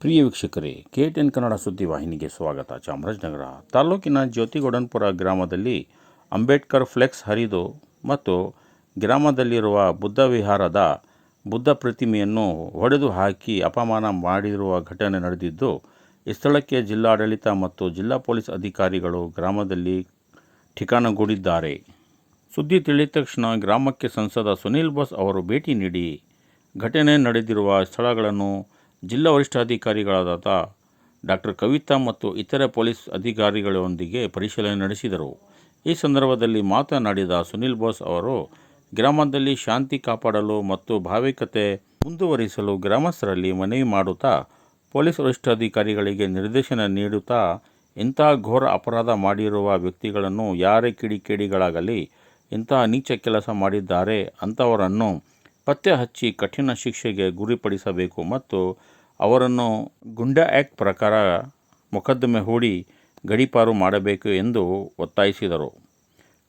ಪ್ರಿಯ ವೀಕ್ಷಕರೇ, K ten Kannada ಸುದ್ದಿ ವಾಹಿನಿಗೆ ಸ್ವಾಗತ. ಚಾಮರಾಜನಗರ ತಾಲೂಕಿನ ಜ್ಯೋತಿಗೌಡನ್ಪುರ ಗ್ರಾಮದಲ್ಲಿ ಅಂಬೇಡ್ಕರ್ ಫ್ಲೆಕ್ಸ್ ಹರಿದು ಮತ್ತು ಗ್ರಾಮದಲ್ಲಿರುವ ಬುದ್ಧ ವಿಹಾರದ ಬುದ್ಧ ಪ್ರತಿಮೆಯನ್ನು ಹೊಡೆದು ಹಾಕಿ ಅಪಮಾನ ಮಾಡಿರುವ ಘಟನೆ ನಡೆದಿದ್ದು, ಈ ಸ್ಥಳಕ್ಕೆ ಜಿಲ್ಲಾಡಳಿತ ಮತ್ತು ಜಿಲ್ಲಾ ಪೊಲೀಸ್ ಅಧಿಕಾರಿಗಳು ಗ್ರಾಮದಲ್ಲಿ ಠಿಕಾಣಗೂಡಿದ್ದಾರೆ. ಸುದ್ದಿ ತಿಳಿದ ತಕ್ಷಣ ಗ್ರಾಮಕ್ಕೆ ಸಂಸದ ಸುನೀಲ್ ಬೋಸ್ ಅವರು ಭೇಟಿ ನೀಡಿ ಘಟನೆ ನಡೆದಿರುವ ಸ್ಥಳಗಳನ್ನು ಜಿಲ್ಲಾ ವರಿಷ್ಠಾಧಿಕಾರಿಗಳಾದ ಡಾಕ್ಟರ್ ಕವಿತಾ ಮತ್ತು ಇತರೆ ಪೊಲೀಸ್ ಅಧಿಕಾರಿಗಳೊಂದಿಗೆ ಪರಿಶೀಲನೆ ನಡೆಸಿದರು. ಈ ಸಂದರ್ಭದಲ್ಲಿ ಮಾತನಾಡಿದ ಸುನಿಲ್ ಬೋಸ್ ಅವರು, ಗ್ರಾಮದಲ್ಲಿ ಶಾಂತಿ ಕಾಪಾಡಲು ಮತ್ತು ಭಾವಿಕತೆ ಮುಂದುವರಿಸಲು ಗ್ರಾಮಸ್ಥರಲ್ಲಿ ಮನವಿ ಮಾಡುತ್ತಾ, ಪೊಲೀಸ್ ವರಿಷ್ಠಾಧಿಕಾರಿಗಳಿಗೆ ನಿರ್ದೇಶನ ನೀಡುತ್ತಾ ಇಂತಹ ಘೋರ ಅಪರಾಧ ಮಾಡಿರುವ ವ್ಯಕ್ತಿಗಳನ್ನು ಯಾರೇ ಕಿಡಿಕೇಡಿಗಳಾಗಲಿ ಇಂತಹ ನೀಚ ಕೆಲಸ ಮಾಡಿದ್ದಾರೆ ಅಂಥವರನ್ನು ಪತ್ತೆ ಹಚ್ಚಿ ಕಠಿಣ ಶಿಕ್ಷೆಗೆ ಗುರಿಪಡಿಸಬೇಕು ಮತ್ತು ಅವರನ್ನು ಗುಂಡಾ ಆ್ಯಕ್ಟ್ ಪ್ರಕಾರ ಮೊಕದ್ದಮೆ ಹೂಡಿ ಗಡೀಪಾರು ಮಾಡಬೇಕು ಎಂದು ಒತ್ತಾಯಿಸಿದರು.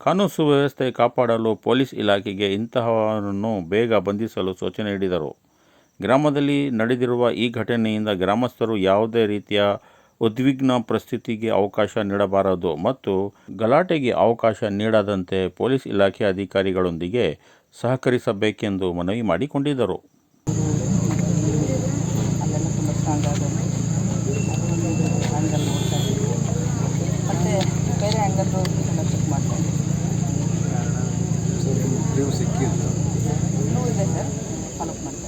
ಕಾನೂನು ಸುವ್ಯವಸ್ಥೆ ಕಾಪಾಡಲು ಪೊಲೀಸ್ ಇಲಾಖೆಗೆ ಇಂತಹವರನ್ನು ಬೇಗ ಬಂಧಿಸಲು ಸೂಚನೆ ನೀಡಿದರು. ಗ್ರಾಮದಲ್ಲಿ ನಡೆದಿರುವ ಈ ಘಟನೆಯಿಂದ ಗ್ರಾಮಸ್ಥರು ಯಾವುದೇ ರೀತಿಯ ಉದ್ವಿಗ್ನ ಪರಿಸ್ಥಿತಿಗೆ ಅವಕಾಶ ನೀಡಬಾರದು ಮತ್ತು ಗಲಾಟೆಗೆ ಅವಕಾಶ ನೀಡದಂತೆ ಪೊಲೀಸ್ ಇಲಾಖೆ ಅಧಿಕಾರಿಗಳೊಂದಿಗೆ ಸಹಕರಿಸಬೇಕೆಂದು ಮನವಿ ಮಾಡಿಕೊಂಡಿದ್ದರು. ಅದೊಂದು ಆ್ಯಂಗಲ್ ನೋಡ್ತಾ ಇದ್ದೀವಿ ಮತ್ತು ಬೇರೆ ಆ್ಯಂಗಲ್ಲು ಎಲ್ಲ ಚೆಕ್ ಮಾಡ್ತಾ ಇದ್ದೀವಿ ನೀವು ಸಿಕ್ಕಿದ್ದು ಇನ್ನೂ ಇದೆ ಸರ್. ಫಾಲೋಪ್ ಮಾಡ್ತಾ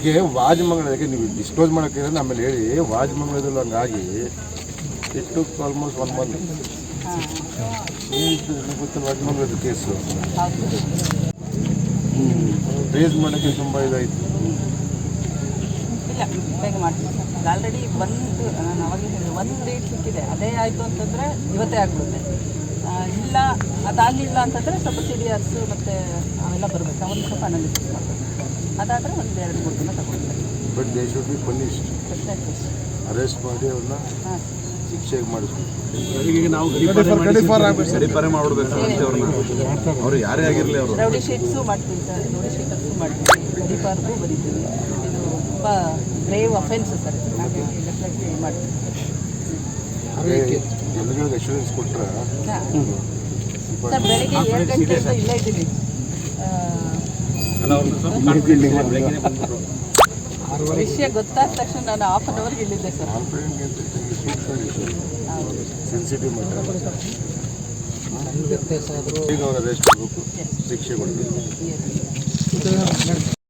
ಈಗ ವಾಜ್ಮಂಗಳಕ್ಕೆ ನೀವು ಡಿಸ್ಕ್ಲೋಸ್ ಮಾಡೋಕ್ಕೆ ಆಮೇಲೆ ಹೇಳಿ ವಾಜ್ಮಂಗಳದಲ್ಲಿ ಹಂಗಾಗಿ ಇಟ್ಟು ಆಲ್ಮೋಸ್ಟ್ ಒನ್ ಮಂತ್ ವಾಜ್ ಗೊತ್ತಿಲ್ಲ ವಾಜ್ಮಂಗಳದ ಕೇಸು ಹ್ಞೂ ರೇಸ್ ಮಾಡೋಕ್ಕೆ ತುಂಬ ಇದಾಯಿತು. ಇಲ್ಲ ಬೇಗ ಮಾಡ್ತೀವಿ ಸರ್ ಆಲ್ರೆಡಿ ಒಂದು ನಾನು ಅವಾಗಲೇ ಹೇಳಿದೆ ಒಂದು ಡೇಟ್ ಸಿಕ್ಕಿದೆ. ಅದೇ ಆಯಿತು ಅಂತಂದರೆ ಇವತ್ತೇ ಆಗ್ಬಿಡುತ್ತೆ. ಇಲ್ಲ ಅದಾಗಲಿಲ್ಲ ಅಂತಂದರೆ ಸ್ವಲ್ಪ ಸಿ ಡಿ ಆರ್ಸು ಮತ್ತು ಅವೆಲ್ಲ ಬರಬೇಕು. ಒಂದು ಸ್ವಲ್ಪ ಅನಾಲಿಸಿಸ್ ಮಾಡಬೇಕು. ಅದಾದರೆ ಒಂದು ಎರಡು ಮೂರು ದಿನ ತಗೊಳ್ತಾರೆ but they should be punished arrest ಮಾಡಿ ಅವ್ರನ್ನ ಹಾಂ. ಶಿಕ್ಷೆಗೆ ಮಾಡಿಸ್ಬೇಕು. ಈಗ ನಾವು ಗಡಿಪಾರೆ ಮಾಡ್ಬಿಡ್ಬೇಕು ಅಂತ ಅವ್ರನ್ನ. ಅವ್ರು ಯಾರೇ ಆಗಿರಲಿ ಅವರು. ರೌಡಿ ಶೀಟ್ಸು ಮಾಡ್ತೀವಿ ಸರ್. ರೌಡಿ ಶೀಟರ್ಸು ಮಾಡ್ತೀವಿ ಗಡಿಪಾರ್ಗೂ ಬರೀತೀವಿ ಇದು ತುಂಬ ಗ್ರೇವ್ ಅಫೆನ್ಸ್ ಸರ್ ಹಾಗಾಗಿ ಡೆಫಿನೆಟ್ಲಿ ಮಾಡ್ತೀವಿ. ಜನಗಳಿಗೆ ಅಶ್ಯೂರೆನ್ಸ್ ಕೊಟ್ಟರೆ ಹಾಂ. ಸರ್ ಬೆಳಿಗ್ಗೆ ಏಳು ಗಂಟೆಯಿಂದ ಇಲ್ಲೇ ಇದ್ದೀನಿ. ಆ, ವಿಷಯ ಗೊತ್ತಾದ ತಕ್ಷಣ ನಾನು ಹಾಫ್ ಅನ್ ಅವರ್ಗೆ ಇಲ್ಲಿದ್ದೆ ಸರ್. ಸೆನ್ಸಿಟಿವ್ ಮ್ಯಾಟರ್ ಈಗ ಅವ್ರು ಅರೆಸ್ಟ್ ಮಾಡಬೇಕು ಶಿಕ್ಷೆ ಕೊಡಬೇಕು.